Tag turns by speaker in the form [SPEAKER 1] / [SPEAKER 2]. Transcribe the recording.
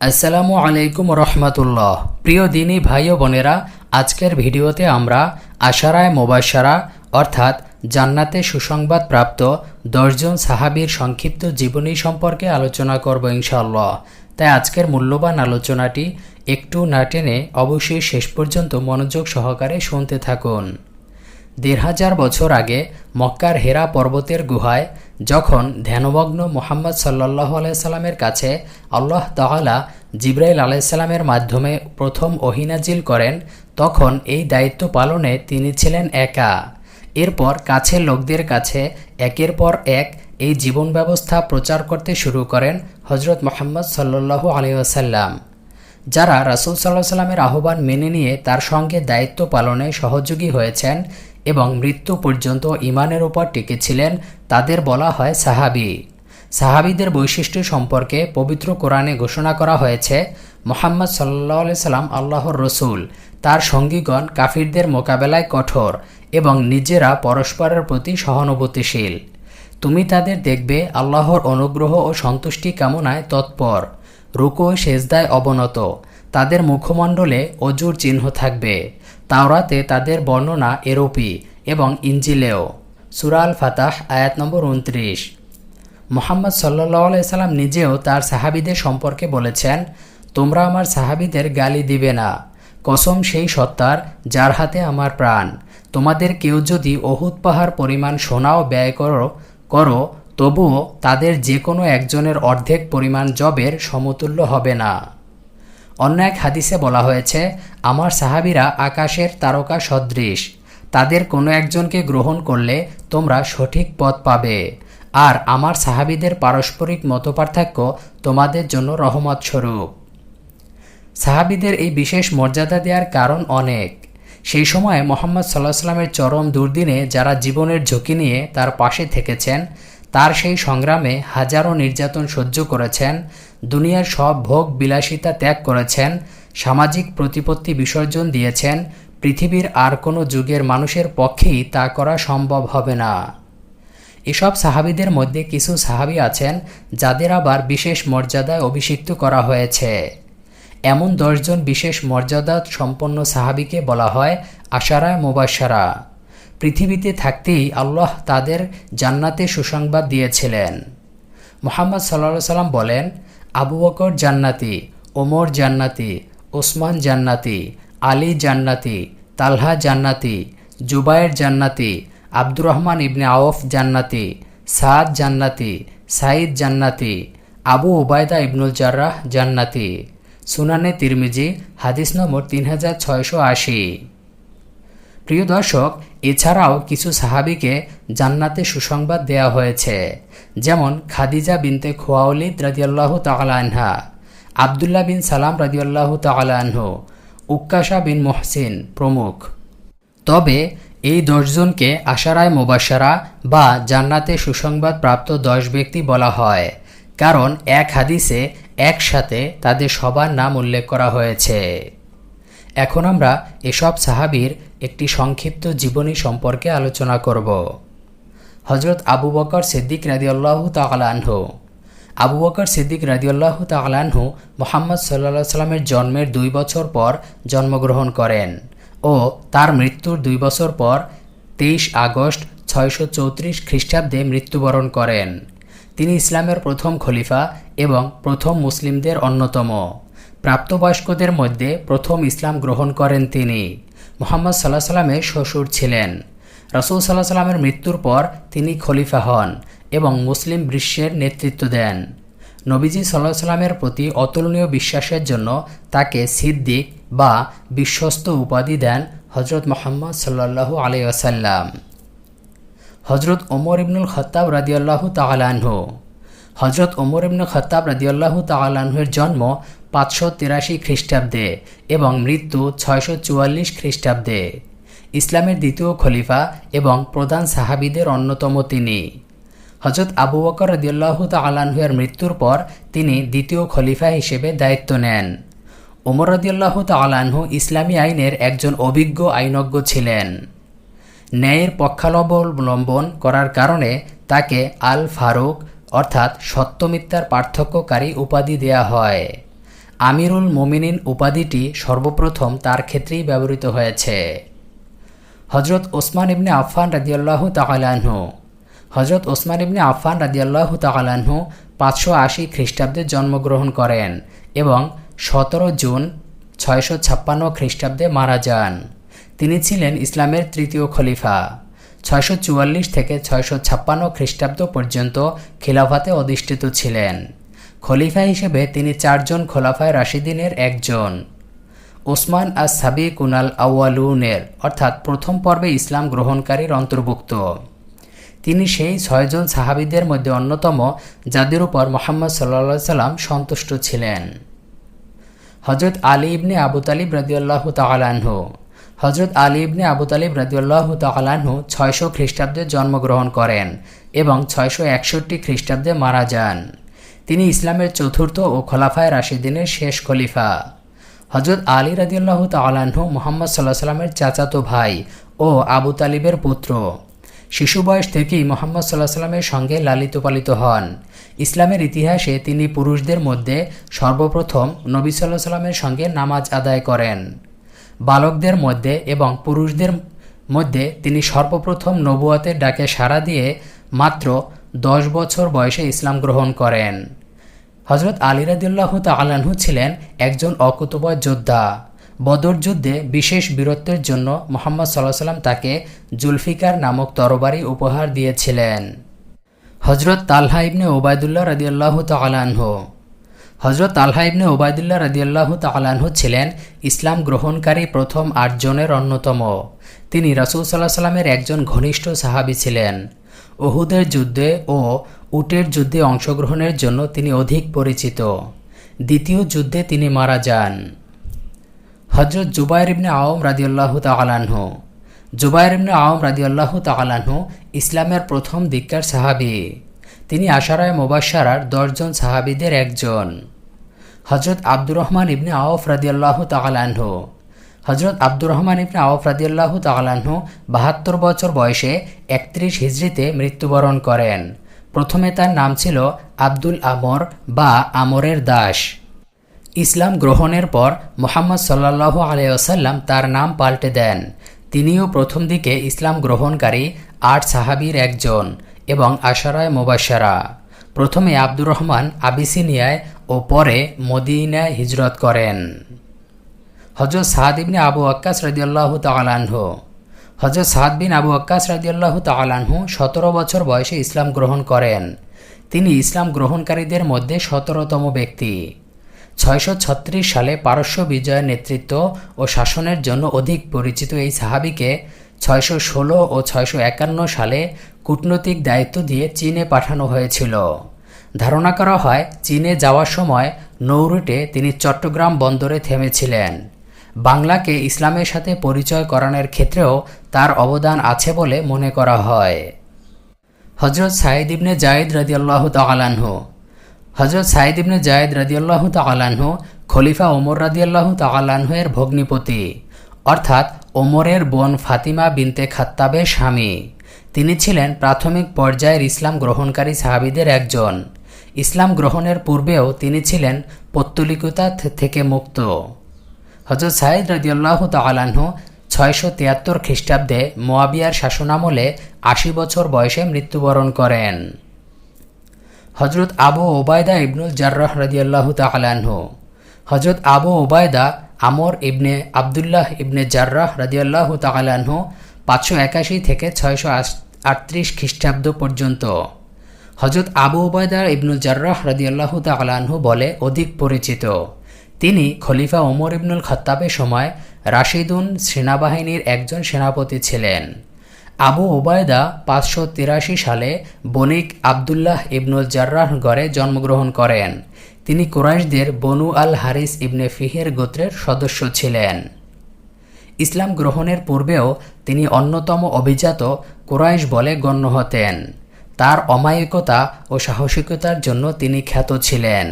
[SPEAKER 1] আসসালামু আলাইকুম রহমতুল্লাহ। প্রিয় দিনী ভাই ও বোনেরা, আজকের ভিডিওতে আমরা আশারায় মোবাসারা অর্থাৎ জান্নাতে সুসংবাদ প্রাপ্ত দশজন সাহাবীর সংক্ষিপ্ত জীবনী সম্পর্কে আলোচনা করব ইনশাল্লাহ তাই আজকের মূল্যবান আলোচনাটি একটু না টেনে অবশ্যই শেষ পর্যন্ত মনোযোগ সহকারে শুনতে থাকুন। দেড় হাজার বছর আগে মক্কার হেরা পর্বতের গুহায় যখন ধ্যানমগ্ন মোহাম্মদ সাল্লাহ আলাইসাল্লামের কাছে আল্লাহ তাআলা জিব্রাইল আলাইসাল্লামের মাধ্যমে প্রথম ওহিনাজিল করেন, তখন এই দায়িত্ব পালনে তিনি ছিলেন একা। এরপর কাছের লোকদের কাছে একের পর এক এই জীবন ব্যবস্থা প্রচার করতে শুরু করেন হজরত মোহাম্মদ সাল্লাহ আলিয়াসাল্লাম যারা রাসুল সাল্লাহ সাল্লামের আহ্বান মেনে নিয়ে তার সঙ্গে দায়িত্ব পালনে সহযোগী হয়েছেন এবং মৃত্যু পর্যন্ত ইমানের উপর টিকেছিলেন, তাদের বলা হয় সাহাবি। সাহাবিদের বৈশিষ্ট্য সম্পর্কে পবিত্র কোরআনে ঘোষণা করা হয়েছে, মোহাম্মদ সাল্লাহ সাল্লাম আল্লাহর রসুল, তার সঙ্গীগণ কাফিরদের মোকাবেলায় কঠোর এবং নিজেরা পরস্পরের প্রতি সহানুভূতিশীল। তুমি তাদের দেখবে আল্লাহর অনুগ্রহ ও সন্তুষ্টি কামনায় তৎপর, রুকো সেজদায় অবনত, তাদের মুখমণ্ডলে অজুর চিহ্ন থাকবে। তাওরাতে তাদের বর্ণনা এরোপি এবং ইঞ্জিলেও সুরাল ফাতাহ আয়াত নম্বর উনত্রিশ মোহাম্মদ সাল্লাহ সাল্লাম নিজেও তার সাহাবিদের সম্পর্কে বলেছেন, তোমরা আমার সাহাবিদের গালি দিবে না। কসম সেই সত্তার যার হাতে আমার প্রাণ। তোমাদের কেউ যদি অহুত পাহাড় পরিমাণ সোনাও ব্যয় করো করো, তবুও তাদের যে কোনো একজনের অর্ধেক পরিমাণ জবের সমতুল্য হবে না। অন্য এক হাদিসে বলা হয়েছে, আমার সাহাবিরা আকাশের তারকা সদৃশ। তাদের কোনো একজনকে গ্রহণ করলে তোমরা সঠিক পথ পাবে। আর আমার সাহাবিদের পারস্পরিক মতপার্থক্য তোমাদের জন্য রহমত স্বরূপ সাহাবিদের এই বিশেষ মর্যাদা দেওয়ার কারণ অনেক। সেই সময় মোহাম্মদ সাল্লাহ সাল্লামের চরম দুর্দিনে যারা জীবনের ঝুঁকি নিয়ে তার পাশে থেকেছেন তার সেই সংগ্রামে হাজারো নির্যাতন সহ্য করেছেন, দুনিয়ার সব ভোগ বিলাসিতা ত্যাগ করেছেন, সামাজিক প্রতিপত্তি বিসর্জন দিয়েছেন, পৃথিবীর আর কোনো যুগের মানুষের পক্ষেই তা করা সম্ভব হবে না। এসব সাহাবিদের মধ্যে কিছু সাহাবি আছেন যাদের আবার বিশেষ মর্যাদায় অভিষিক্ত করা হয়েছে। এমন দশজন বিশেষ মর্যাদা সম্পন্ন সাহাবিকে বলা হয় আশারায় মোবাসারা পৃথিবীতে থাকতেই আল্লাহ তাদের জান্নাতে সুসংবাদ দিয়েছিলেন। মোহাম্মদ সাল্লা সাল্লাম বলেন, আবু বকর জান্নাতি, ওমর জান্নাতি, ওসমান জান্নাতি, আলী জান্নাতি, তালহা জান্নাতি, জুবায়ের জান্নাতি, আব্দুর রহমান ইবনে আওফ জান্নাতি, সাদ জান্নাতি সাইদ জান্নাতি, আবু ওবায়দা ইবনুল জার্রাহ জান্নাতি, সুনানে তিরমিজি, হাদিস নম্বর তিন হাজার ছয়শো আশি। প্রিয় দর্শক, এছাড়াও কিছু সাহাবিকে জান্নাতে সুসংবাদ দেয়া হয়েছে। যেমন খাদিজা বিনতে খোয়াউলিদ রাজিয়াল্লাহ তালানহা আবদুল্লাহ বিন সালাম রাজিয়াল্লাহ তালানহু উক্কাশা বিন মোহসিন প্রমুখ। তবে এই দশজনকে আশারায় মোবাসারা বা জান্নাতে সুসংবাদ প্রাপ্ত দশ ব্যক্তি বলা হয়, কারণ এক হাদিসে একসাথে তাদের সবার নাম উল্লেখ করা হয়েছে। এখন আমরা এসব সাহাবির একটি সংক্ষিপ্ত জীবনী সম্পর্কে আলোচনা করব। হজরত আবু বকর সিদ্দিক রাদিউল্লাহ তালানহু আবু বকর সিদ্দিক রাদিউল্লাহ তালানহু মোহাম্মদ সাল্লা সাল্লামের জন্মের দুই বছর পর জন্মগ্রহণ করেন ও তার মৃত্যুর দুই বছর পর তেইশ আগস্ট ছয়শো চৌত্রিশ খ্রিস্টাব্দে মৃত্যুবরণ করেন। তিনি ইসলামের প্রথম খলিফা এবং প্রথম মুসলিমদের অন্যতম। প্রাপ্তবয়স্কদের মধ্যে প্রথম ইসলাম গ্রহণ করেন তিনি। মোহাম্মদ সাল্লাহ সাল্লামের শ্বশুর ছিলেন। রসুল সাল্লাহ সাল্লামের মৃত্যুর পর তিনি খলিফা হন এবং মুসলিম বিশ্বের নেতৃত্ব দেন। নবীজি সাল্লাহ সাল্লামের প্রতি অতুলনীয় বিশ্বাসের জন্য তাকে সিদ্দিক বা বিশ্বস্ত উপাধি দেন হজরত মোহাম্মদ সাল্লাহু আসাল্লাম হজরত ওমর ইবনুল খত্তাব রাদিয়াল্লাহু তালানহু হজরত ওমর ইবনুল খত্তাব রাদিয়াল্লাহু তালানহের জন্ম পাঁচশো তিরাশি খ্রিস্টাব্দে এবং মৃত্যু ছয়শো চুয়াল্লিশ খ্রিস্টাব্দে। ইসলামের দ্বিতীয় খলিফা এবং প্রধান সাহাবিদের অন্যতম তিনি। হজরত আবু বকর রদিয়াল্লাহু তালানহুয়ের মৃত্যুর পর তিনি দ্বিতীয় খলিফা হিসেবে দায়িত্ব নেন। ওমর রদিয়াল্লাহু তালানহু ইসলামী আইনের একজন অভিজ্ঞ আইনজ্ঞ ছিলেন। ন্যায়ের পক্ষাবলম্বন করার কারণে তাকে আল ফারুক অর্থাৎ সত্যমিথ্যার পার্থক্যকারী উপাধি দেয়া হয়। আমিরুল মোমিনিন উপাধিটি সর্বপ্রথম তার ক্ষেত্রেই ব্যবহৃত হয়েছে। হজরত ওসমান ইবনে আফফান রাদিয়াল্লাহু তাআলাহু হজরত ওসমান ইবনে আফফান রাদিয়াল্লাহু তাআলাহু পাঁচশো আশি খ্রিস্টাব্দে জন্মগ্রহণ করেন এবং সতেরো জুন ছয়শো ছাপ্পান্ন খ্রিস্টাব্দে মারা যান। তিনি ছিলেন ইসলামের তৃতীয় খলিফা। ছয়শো চুয়াল্লিশ থেকে ছয়শো ছাপ্পান্ন খ্রিস্টাব্দ পর্যন্ত খিলাফাতে অধিষ্ঠিত ছিলেন। খলিফা হিসেবে তিনি চারজন খোলাফায় রাশিদিনের একজন। ওসমান আস সাবি কুনাল আউয়ালুনের অর্থাৎ প্রথম পর্বে ইসলাম গ্রহণকারীর অন্তর্ভুক্ত। তিনি সেই ছয়জন সাহাবিদের মধ্যে অন্যতম, যাদের উপর মোহাম্মদ সাল্লা সাল্লাম সন্তুষ্ট ছিলেন। হজরত আলী ইবনে আবু তালিব রাদিউল্লাহ তালানহু হজরত আলী ইবনে আবু তালিব রাদিউল্লাহ তালানহু ছয়শো খ্রিস্টাব্দে জন্মগ্রহণ করেন এবং ছয়শো একষট্টি খ্রিস্টাব্দে মারা যান। তিনি ইসলামের চতুর্থ ও খোলাফায় রাশিদিনের শেষ খলিফা। হজরত আলী রাদিউল্লাহ তালাহু মোহাম্মদ সাল্লাহ সাল্লামের চাচাতো ভাই ও আবু তালিবের পুত্র। শিশু বয়স থেকেই মোহাম্মদ সাল্লাহ সাল্লামের সঙ্গে লালিত পালিত হন। ইসলামের ইতিহাসে তিনি পুরুষদের মধ্যে সর্বপ্রথম নবী সাল্লাহ সাল্লামের সঙ্গে নামাজ আদায় করেন। বালকদের মধ্যে এবং পুরুষদের মধ্যে তিনি সর্বপ্রথম নবুয়াতের ডাকে সাড়া দিয়ে মাত্র দশ বছর বয়সে ইসলাম গ্রহণ করেন। হজরত আলী রাদিল্লাহ তালাহু ছিলেন একজন অকুতবয় যোদ্ধা। বদর যুদ্ধে বিশেষ বীরত্বের জন্য মোহাম্মদ সাল্লাহ সাল্লাম তাকে জুলফিকার নামক তরবারি উপহার দিয়েছিলেন। হজরত তালহা ইবনে ওবায়দুল্লাহ রাদিয়াল্লাহ তালাহু হজরত তালহা ইবনে ওবায়দুল্লাহ রাদিয়াল্লাহ তালাহু ছিলেন ইসলাম গ্রহণকারী প্রথম আটজনের অন্যতম। তিনি রাসুল সাল্লাহ সাল্লামের একজন ঘনিষ্ঠ সাহাবি ছিলেন। ওহুদের যুদ্ধে ও উটের যুদ্ধে অংশগ্রহণের জন্য তিনি অধিক পরিচিত। দ্বিতীয় যুদ্ধে তিনি মারা যান। হজরত জুবাইর ইবনে আওম রাদিউল্লাহ তালাহু জুবাইর ইবনে আওম রাদিউল্লাহ তালাহু ইসলামের প্রথম দিককার সাহাবি। তিনি আশারায় মোবাসারার দশজন সাহাবিদের একজন। হজরত আব্দুর রহমান ইবনে আওফ রাদিউল্লাহ তালাহু হজরত আব্দুর রহমান ইবনে আওফ রাদিউল্লাহ তালাহু বাহাত্তর বছর বয়সে একত্রিশ হিজড়িতে মৃত্যুবরণ করেন। প্রথমে তার নাম ছিল আব্দুল আমর বা আমরের দাস। ইসলাম গ্রহণের পর মোহাম্মদ সাল্লাহ আলাইসাল্লাম তার নাম পাল্টে দেন। তিনিও প্রথম দিকে ইসলাম গ্রহণকারী আট সাহাবির একজন এবং আশারায় মোবাসারা প্রথমে আব্দুর রহমান আবিসিনিয়ায় ও পরে মদিনায় হিজরত করেন। হজরত সাদ ইবনে আবু আক্কাস রাদিয়াল্লাহু তালাহ হজরত সাদ বিন আবু আক্কাস রাদিয়াল্লাহু তালাহু সতেরো বছর বয়সে ইসলাম গ্রহণ করেন। তিনি ইসলাম গ্রহণকারীদের মধ্যে সতেরোতম ব্যক্তি। ছয়শো ছত্রিশ সালে পারস্য বিজয়ের নেতৃত্ব ও শাসনের জন্য অধিক পরিচিত এই সাহাবিকে ছয়শো ষোলো ও ছয়শো একান্ন সালে কূটনৈতিক দায়িত্ব দিয়ে চীনে পাঠানো হয়েছিল। ধারণা করা হয়, চীনে যাওয়ার সময় নৌরুটে তিনি চট্টগ্রাম বন্দরে থেমেছিলেন। বাংলাকে ইসলামের সাথে পরিচয় করানোর ক্ষেত্রেও তার অবদান আছে বলে মনে করা হয়। হজরত সাইদ ইবনে জায়দ রাদিয়াল্লাহু তালানহু হজরত সাইদ ইবনে জায়দ রাদিয়াল্লাহু তালানহু খলিফা ওমর রাদিয়াল্লাহু তালানহের ভগ্নিপতি। অর্থাৎ ওমরের বোন ফাতিমা বিনতে খাত্তাবের স্বামী। তিনি ছিলেন প্রাথমিক পর্যায়ের ইসলাম গ্রহণকারী সাহাবিদের একজন। ইসলাম গ্রহণের পূর্বেও তিনি ছিলেন পত্তলিকতা থেকে মুক্ত। হজরত সাইদ রাজিউল্লাহ তালাহ ছয়শো তিয়াত্তর খ্রিস্টাব্দে মোয়াবিয়ার শাসনামলে আশি বছর বয়সে মৃত্যুবরণ করেন। হজরত আবু ওবায়দা ইবনুল জার্রাহ রাজিয়াল্লাহ তালাহ হজরত আবু ওবায়দা আমর ইবনে আবদুল্লাহ ইবনে জার্রাহ রাজিয়াল্লাহ তালাহ পাঁচশো একাশি থেকে ছয়শো আটত্রিশ খ্রিস্টাব্দ পর্যন্ত। হজরত আবু ওবায়দা ইবনুল জার্রাহ রাজিয়াল্লাহ তালাহু বলে অধিক পরিচিত। তিনি খলিফা ওমর ইবনুল খত্তাবের সময় রাশিদুন সেনাবাহিনীর একজন সেনাপতি ছিলেন। আবু ওবায়দা পাঁচশো তিরাশি সালে বণিক আবদুল্লাহ ইবনুল জার্রাহ গড়ে জন্মগ্রহণ করেন। তিনি কুরাইশদের বনু আল হারিস ইবনে ফিহের গোত্রের সদস্য ছিলেন। ইসলাম গ্রহণের পূর্বেও তিনি অন্যতম অভিজাত কুরাইশ বলে গণ্য হতেন। তার অমায়িকতা ও সাহসিকতার জন্য তিনি খ্যাত ছিলেন।